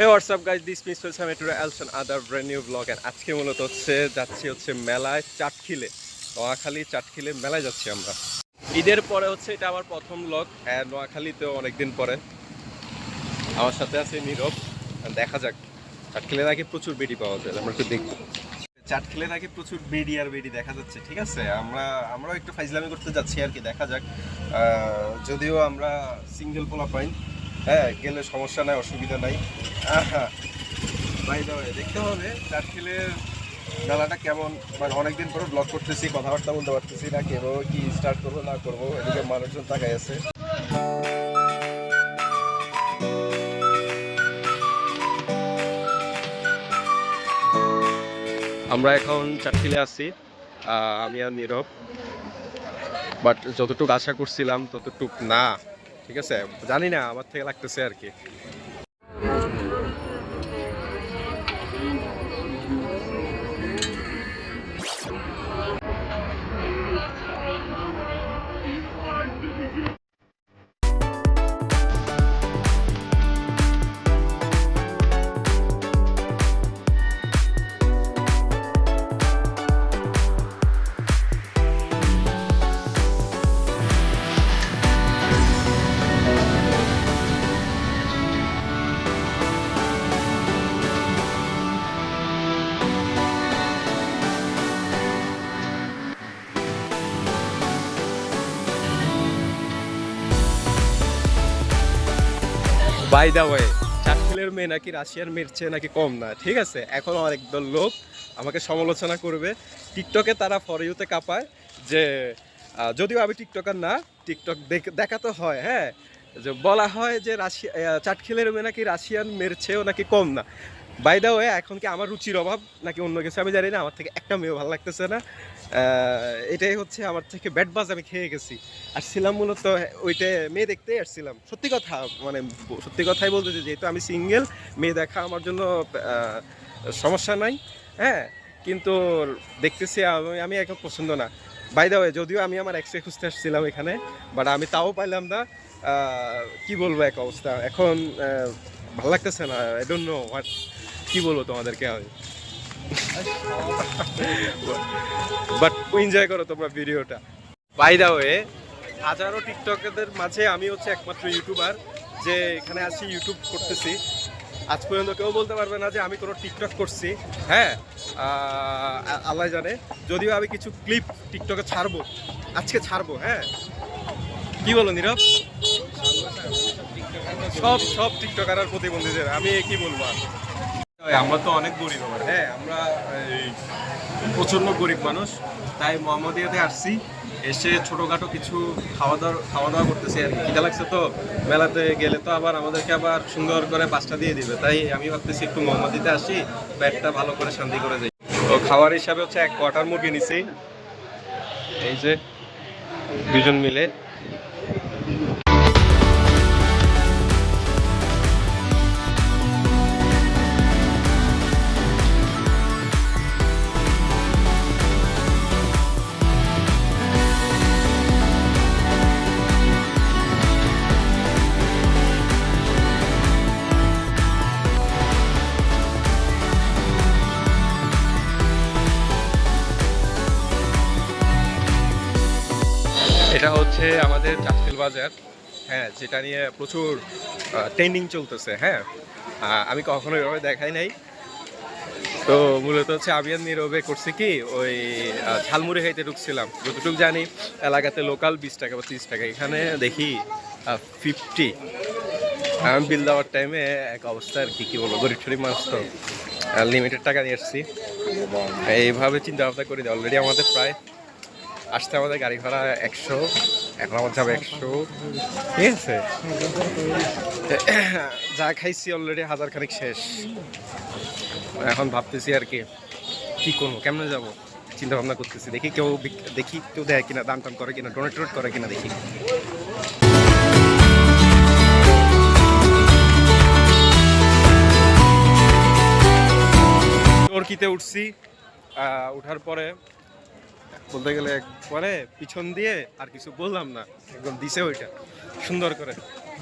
Hey what's up guys this miss Wells আমি to else other brand new blog and আজকে মূলত হচ্ছে যাচ্ছি হচ্ছে মেলায় চাটখিলে, নোয়াখালী চাটখিলে মেলায় যাচ্ছি আমরা। ঈদের পরে হচ্ছে এটা আমার প্রথম ব্লগ নোয়াখালীতে অনেকদিন পরে আমার সাথে আছে নীরব। দেখা যাক, চাটখিলে নাকি প্রচুর বেডি পাওয়া যায়, আমরা একটু দেখব চাটখিলে নাকি প্রচুর বেডি আর বেডি দেখা যাচ্ছে, ঠিক আছে? আমরা, আমরাও একটু ফাইজলামি করতে যাচ্ছি আর কি, দেখা যাক। যদিও আমরা সিঙ্গেল পোলা পাই হ্যাঁ গেলে সমস্যা নাই, অসুবিধা নাই। দেখতে হবে চাটখিলের মেলাটা কেমন। মানে অনেকদিন পরে ব্লগ করতেছি, কথাবার্তা বলতে পারতেছি না কেউ কি স্টার্ট করব, না করব, এদিকে মানুষজন তাকাই আছে। আমরা এখন চাটখিলে আছি আমি আর নীরব। বাট যতটুকু আশা করছিলাম, ততটুক না। ঠিক আছে? জানি না আমার থেকে লাগতেছে আর কি। বাই দা ওয়ে চাটখিলের মেয়ে নাকি রাশিয়ার মেয়ের চেয়ে নাকি কম না, ঠিক আছে? এখন অনেক দল লোক আমাকে সমালোচনা করবে। টিকটকে তারা ফর ইউতে কাঁপায় যে যদিও আমি টিকটকার না, টিকটক দেখ- দেখাতে হয় হ্যাঁ? যে বলা হয় যে রাশিয়া চাটখিলের মেয়ে নাকি রাশিয়ান মেয়ের চেয়েও নাকি কম না। বাই দা ওয়ে এখন কি আমার রুচির অভাব নাকি অন্য কিছু? আমি জানি না, আমার থেকে একটা মেয়েও ভালো লাগতেছে না। এটাই হচ্ছে আমার থেকে ব্যাট বাজ আমি খেয়ে গেছি। আসছিলাম মূলত ওইটা মেয়ে দেখতেই আসছিলাম। সত্যি কথা মানে সত্যি কথাই বলতেছি যেহেতু আমি সিঙ্গেল মেয়ে দেখা আমার জন্য সমস্যা নাই হ্যাঁ? কিন্তু দেখতেছি আমি এখন পছন্দ না। বাই দা ওয়ে যদিও আমি আমার এক্সরে খুঁজতে আসছিলাম এখানে বাট আমি তাও পাইলাম না। কি বলব এক অবস্থা। এখন ভালো লাগতেছে না আই ডোন্ট নো হোয়াট কি বলব তোমাদেরকে আমি? বাট এনজয় করো তোমরা ভিডিওটা। বাই দা ওয়ে হাজারো টিকটকারদের মাঝে আমি হচ্ছে একমাত্র ইউটিউবার যে এখানে আসি ইউটিউব করতেছি। আজ পর্যন্ত কেউ বলতে পারবে না যে আমি কোনো টিকটক করছি। হ্যাঁ আল্লাহ জানে। যদিও আমি কিছু ক্লিপ টিকটকে ছাড়বো। আজকে ছাড়বো হ্যাঁ। কি বলো নীরব? সব সব টিকটকার আর প্রতিবন্ধীদের, আমি কি বলব আর? আমরা তো অনেক গরিব আবার। হ্যাঁ আমরা প্রচণ্ড গরিব মানুষ। তাই মোহাম্মদিয়াতে আসছি, এসে ছোটোখাটো কিছু খাওয়া দাওয়া খাওয়া দাওয়া করতেছি আর কি। লাগছে তো, মেলাতে গেলে তো আবার আমাদেরকে আবার সুন্দর করে পাঁচটা দিয়ে দিবে। তাই আমি ভাবতেছি একটু মোহাম্মদিতে আসি, পেটটা ভালো করে শান্তি করে যাই তো খাওয়ার হিসাবে হচ্ছে এক কোয়ার্টার মুরগি নিছি। এই যে, দুজন মিলে। এটা হচ্ছে আমাদের চাকরিল বাজার। হ্যাঁ যেটা নিয়ে প্রচুর ট্রেন্ডিং চলতেছে হ্যাঁ। আমি কখনো এভাবে দেখাই নাই। তো মূলত হচ্ছে আমি আর নীরবে করছি কি, ওই ঝালমুড়ি খাইতে ঢুকছিলাম। যতটুকু জানি, এলাকাতে লোকাল বিশ টাকা বা তিরিশ টাকা। এখানে দেখি ফিফটি আমি বিল দেওয়ার টাইমে এক অবস্থা আর কি কি বলব, গরিব শরীফ মানুষ তো। লিমিটেড টাকা নিয়ে এসছি। এইভাবে চিন্তা ভাবনা করি অলরেডি আমাদের প্রায় আসতে আমাদের গাড়ি ভাড়া একশো, এখন আমার যাবে একশো। ঠিক আছে? যা খাইছি অলরেডি হাজার খানিক শেষ। এখন ভাবতেছি আর কি কি করব, কেমনে যাব? চিন্তা ভাবনা করতেছি, দেখি কেউ দেখি কেউ দেয় কিনা দাম টাম করে কিনা ডোনেট টোনেট করে কিনা দেখি। টর্কিতে উঠছি উঠার পরে বলতে গেলে পরে পিছন দিয়ে আর কিছু বললাম না, একদম দিছে ওইটা, সুন্দর করে।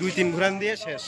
দুই তিন ঘুরান দিয়ে শেষ।